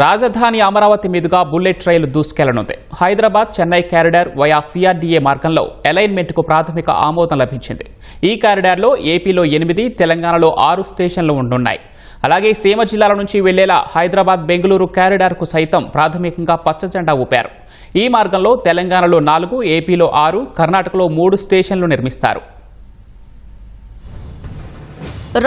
రాజధాని అమరావతి మీదుగా bullet rail దూసుకెళ్ళనుంది. Hyderabad Chennai corridor via CRDA మార్గంలో అలైన్మెంట్కు ప్రాథమిక ఆమోదం లభించింది. ఈ కారిడార్లో ఏపీలో ఎనిమిది తెలంగాణలో ఆరు స్టేషన్లు ఉండనున్నాయి అలాగే సీమ జిల్లాల నుంచి వెళ్ళేలా హైదరాబాద్ బెంగళూరు కారిడార్కు సైతం ప్రాథమికంగా పచ్చజెండా ఊపారు. ఈ మార్గంలో తెలంగాణలో నాలుగు ఏపీలో ఆరు కర్ణాటకలో మూడు స్టేషన్లు నిర్మిస్తారు.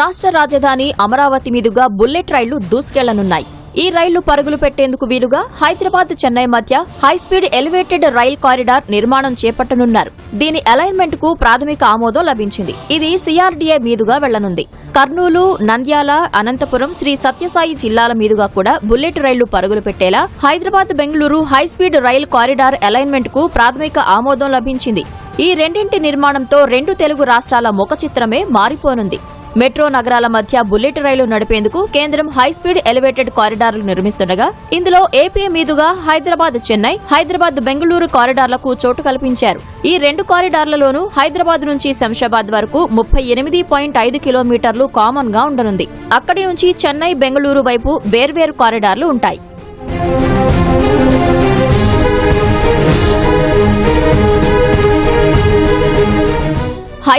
రాష్ట్ర రాజధాని అమరావతి మీదుగా బుల్లెట్ రైళ్ళు దూసుకెళ్ళనున్నాయి. ఈ రైళ్ళు పరుగులు పెట్టేందుకు వీలుగా హైదరాబాద్ చెన్నై మధ్య హైస్పీడ్ ఎలివేటెడ్ రైల్ కారిడార్ నిర్మాణం చేపట్టనున్నారు. దీని అలైన్మెంట్కు ప్రాథమిక ఆమోదం లభించింది. ఇది సిఆర్డీఏ మీదుగా వెళ్ళనుంది. కర్నూలు నంద్యాల అనంతపురం శ్రీ సత్యసాయి జిల్లాల మీదుగా కూడా బుల్లెట్ రైళ్ళు పరుగులు పెట్టేలా Hyderabad Bengaluru high speed rail corridor అలైన్మెంట్కు ప్రాథమిక ఆమోదం లభించింది. ఈ రెండింటి నిర్మాణంతో రెండు తెలుగు రాష్ట్రాల ముఖ చిత్రమే మారిపోనుంది. మెట్రో నగరాల మధ్య బుల్లెట్ రైలు నడిపేందుకు కేంద్రం హైస్పీడ్ ఎలివేటెడ్ కారిడార్లు నిర్మిస్తుండగా ఇందులో ఏపీ మీదుగా హైదరాబాద్ చెన్నై హైదరాబాద్ బెంగళూరు కారిడార్లకు చోటు కల్పించారు. ఈ రెండు కారిడార్లలోనూ హైదరాబాద్ నుంచి శంషాబాద్ వరకు ముప్పై ఎనిమిది పాయింట్ ఐదు కిలోమీటర్లు కామన్గా ఉండనుంది. అక్కడి నుంచి చెన్నై బెంగళూరు వైపు వేర్వేరు కారిడార్లు ఉంటాయి.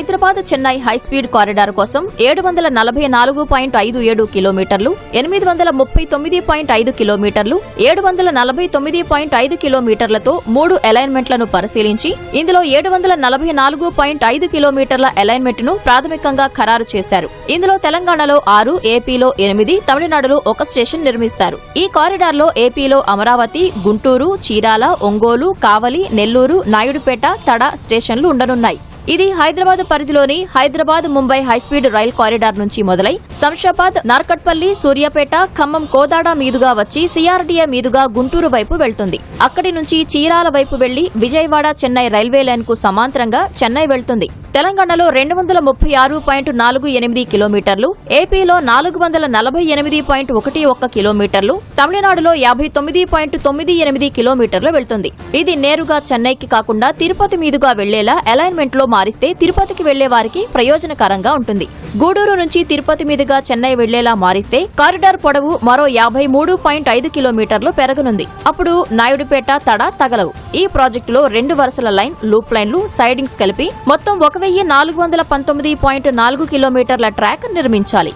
హైదరాబాద్ చెన్నై హైస్పీడ్ కారిడార్ కోసం ఏడు వందల నలభై నాలుగు పాయింట్ ఐదు ఏడు కిలోమీటర్లు ఎనిమిది వందల ముప్పై తొమ్మిది పాయింట్ ఐదు కిలోమీటర్లు ఏడు వందల నలభై తొమ్మిది పాయింట్ ఐదు కిలోమీటర్లతో మూడు అలైన్మెంట్లను పరిశీలించి ఇందులో ఏడు వందల నలభై నాలుగు పాయింట్ ఐదు కిలోమీటర్ల అలైన్మెంట్ను ప్రాథమికంగా ఖరారు చేశారు. ఇందులో తెలంగాణలో ఆరు ఏపీలో ఎనిమిది తమిళనాడులో ఒక స్టేషన్ నిర్మిస్తారు. ఈ కారిడార్లో ఏపీలో అమరావతి గుంటూరు చీరాల ఒంగోలు కావలి నెల్లూరు నాయుడుపేట తడ స్టేషన్లు ఉండనున్నాయి. ఇది హైదరాబాద్ పరిధిలోని Hyderabad Mumbai high speed rail corridor నుంచి మొదలై శంషాబాద్ నార్కట్పల్లి సూర్యాపేట ఖమ్మం కోదాడ మీదుగా వచ్చి సిఆర్డీఏ మీదుగా గుంటూరు వైపు వెళ్తుంది. అక్కడి నుంచి చీరాల వైపు వెళ్ళి విజయవాడ చెన్నై రైల్వే లైన్కు సమాంతరంగా చెన్నై వెళ్తుంది. తెలంగాణలో రెండు వందల ముప్పై ఆరు పాయింట్ నాలుగు ఎనిమిది కిలోమీటర్లు ఏపీలో నాలుగు వందల నలభై ఎనిమిది పాయింట్ ఒకటి ఒక్క కిలోమీటర్లు తమిళనాడులో యాభై తొమ్మిది పాయింట్ తొమ్మిది ఎనిమిది కిలోమీటర్లు వెళ్తుంది. ఇది నేరుగా చెన్నైకి కాకుండా తిరుపతి మీదుగా వెళ్ళేలా అలైన్మెంట్లో మారిస్తే తిరుపతికి వెళ్ళే వారికి ప్రయోజనకరంగా ఉంటుంది. గూడూరు నుంచి తిరుపతి మీదుగా చెన్నై వెళ్ళేలా మారిస్తే కారిడార్ పొడవు మరో యాభై మూడు పాయింట్ ఐదు కిలోమీటర్లు పెరగనుంది. అప్పుడు నాయుడుపేట తడ తగలవు. ఈ ప్రాజెక్టులో రెండు వరుసల లైన్ లూప్ లైన్లు సైడింగ్స్ కలిపి మొత్తం ఒక వెయ్యి నాలుగు వందల పంతొమ్మిది పాయింట్ నాలుగు కిలోమీటర్ల ట్రాక్ నిర్మించాలి.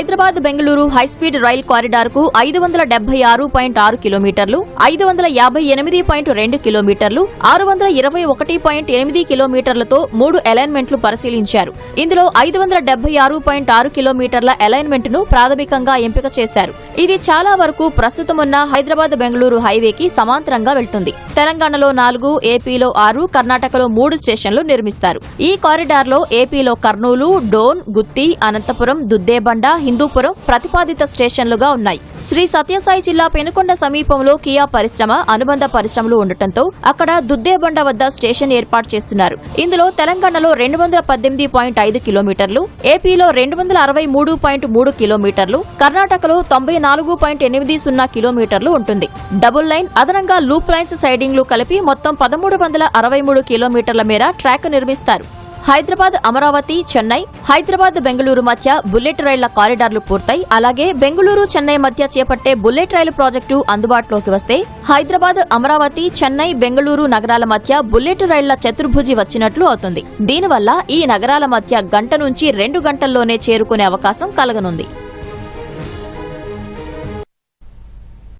Hyderabad Bengaluru high speed rail కారిడార్కు ఐదు వందల డెబ్బై ఆరు పాయింట్ ఆరు కిలోమీటర్లు ఐదు వందల యాభై ఎనిమిది పాయింట్ రెండు కిలోమీటర్లు ఆరు వందల ఇరవై ఒకటి పాయింట్ ఎనిమిది కిలోమీటర్లతో మూడు అలైన్మెంట్లు పరిశీలించారు. ఇందులో ఐదు వందల డెబ్బై ఆరు పాయింట్ ఆరు కిలోమీటర్ల అలైన్మెంట్ను ప్రాథమికంగా ఎంపిక చేశారు. ఇది చాలా వరకు ప్రస్తుతమున్న హైదరాబాద్ బెంగళూరు హైవేకి సమాంతరంగా వెళ్తుంది. తెలంగాణలో నాలుగు ఏపీలో ఆరు కర్ణాటకలో మూడు స్టేషన్లు నిర్మిస్తారు. ఈ కారిడార్లో ఏపీలో కర్నూలు డోన్ గుత్తి అనంతపురం దుద్దేబండ హిందూపురం ప్రతిపాదిత స్టేషన్లుగా ఉన్నాయి. శ్రీ సత్యసాయి జిల్లా పెనుకొండ సమీపంలో కియా పరిశ్రమ అనుబంధ పరిశ్రమలు ఉండటంతో అక్కడ దుద్దేబండ వద్ద స్టేషన్ ఏర్పాటు చేస్తున్నారు. ఇందులో తెలంగాణలో రెండు వందల పద్దెనిమిది పాయింట్ ఐదు కిలోమీటర్లు ఏపీలో రెండు వందల అరవై మూడు పాయింట్ మూడు కిలోమీటర్లు కర్ణాటకలో తొంభై నాలుగు పాయింట్ ఎనిమిది సున్నా కిలోమీటర్లు ఉంటుంది. డబుల్ లైన్ అదనంగా లూప్ లైన్స్ సైడింగ్లు కలిపి మొత్తం పదమూడు వందల అరవై మూడు కిలోమీటర్ల మేర ట్రాక్ నిర్మిస్తారు. హైదరాబాద్ అమరావతి చెన్నై హైదరాబాద్ బెంగళూరు మధ్య బుల్లెట్ రైళ్ళ కారిడార్లు పూర్తయి అలాగే బెంగళూరు చెన్నై మధ్య చేపట్టే బుల్లెట్ రైలు ప్రాజెక్టు అందుబాటులోకి వస్తే హైదరాబాద్ అమరావతి చెన్నై బెంగళూరు నగరాల మధ్య బుల్లెట్ రైళ్ళ చతుర్భుజి వచ్చినట్లు అవుతుంది. దీనివల్ల ఈ నగరాల మధ్య గంట నుంచి రెండు గంటల్లోనే చేరుకునే అవకాశం కలగనుంది.